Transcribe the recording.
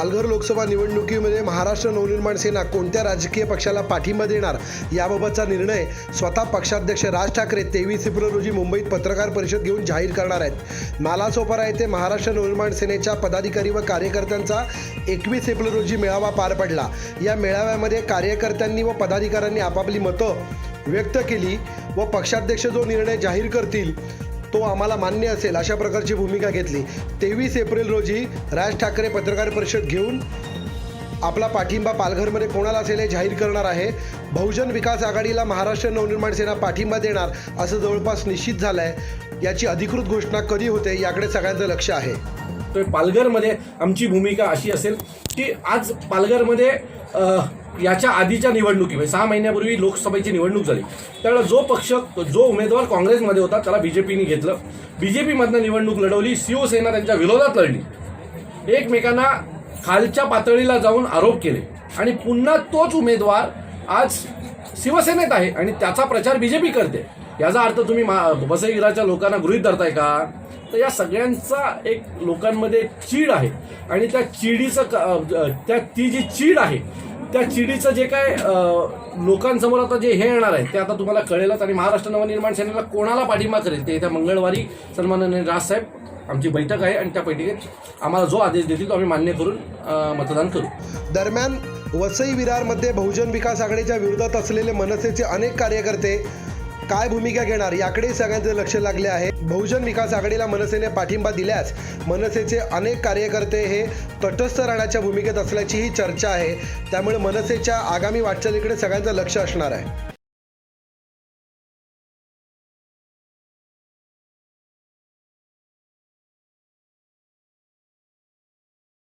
पालघर लोकसभा निवडणुकीमध्ये महाराष्ट्र नवनिर्माण सेना कोणत्या राजकीय पक्षाला पाठिंबा देणार याबाबतचा निर्णय स्वतः पक्षाध्यक्ष राज ठाकरे तेवीस एप्रिल रोजी मुंबईत पत्रकार परिषद घेऊन जाहीर करणार आहेत. नालासोपारा येथे महाराष्ट्र नवनिर्माण सेनेच्या पदाधिकारी व कार्यकर्त्यांचा एकवीस एप्रिल रोजी मेळावा पार पडला. या मेळाव्यामध्ये कार्यकर्त्यांनी व पदाधिकाऱ्यांनी आपापली मतं व्यक्त केली व पक्षाध्यक्ष जो निर्णय जाहीर करतील तो आम्हाला मान्य असेल अशा प्रकारची भूमिका घेतली. तेवीस एप्रिल रोजी राज ठाकरे पत्रकार परिषद घेऊन आपला पाठिंबा पालघरमध्ये कोणाला असेल हे जाहीर करणार आहे. बहुजन विकास आघाडीला महाराष्ट्र नवनिर्माण सेना पाठिंबा देणार असं जवळपास निश्चित झालं आहे याची अधिकृत घोषणा कधी होते याकडे सगळ्यांचं लक्ष आहे. तर पालघरमध्ये आमची भूमिका अशी असेल की आज पालघरमध्ये याच्या आधीच्या निवडणुकी म्हणजे सहा महिन्यापूर्वी लोकसभेची निवडणूक झाली. त्यावेळेला जो पक्ष जो उमेदवार काँग्रेसमध्ये होता त्याला बी जे पीने घेतलं. बी जे पीमधनं निवडणूक लढवली शिवसेना त्यांच्या विरोधात लढली. एकमेकांना खालच्या पातळीला जाऊन आरोप केले. आणि पुन्हा तोच उमेदवार आज शिवसेनेत आहे आणि त्याचा प्रचार बी जे पी करते. याचा अर्थ तुम्ही मा- वसईगिराच्या लोकांना गृहीत धरताय का? तर या सगळ्यांचा एक लोकांमध्ये चीड आहे. आणि त्या चिडीचं क- त्या ती जी चीड आहे त्या चिडीचं जे काय लोकांसमोर आता जे हे येणार आहे ते आता तुम्हाला कळेलच. आणि महाराष्ट्र नवनिर्माण सेनेला कोणाला पाठिंबा करेल? ते येत्या मंगळवारी सन्माननीय राजसाहेब आमची बैठक आहे. आणि त्या बैठकीत आम्हाला जो आदेश देतील तो आम्ही मान्य करून मतदान करू. दरम्यान वसई विरारमध्ये बहुजन विकास आघाडीच्या विरोधात असलेले मनसेचे अनेक कार्यकर्ते काय भूमिका घेणार? याकडे सगळ्यांचे लक्ष लागले आहे. बहुजन विकास आघाडीला मनसेने पाठिंबा दिल्यास मनसेचे अनेक कार्यकर्ते हे तटस्थ राहण्याच्या भूमिकेत असल्याचीही चर्चा आहे. त्यामुळे मनसेच्या आगामी वाटचालीकडे सगळ्यांचं लक्ष असणार आहे.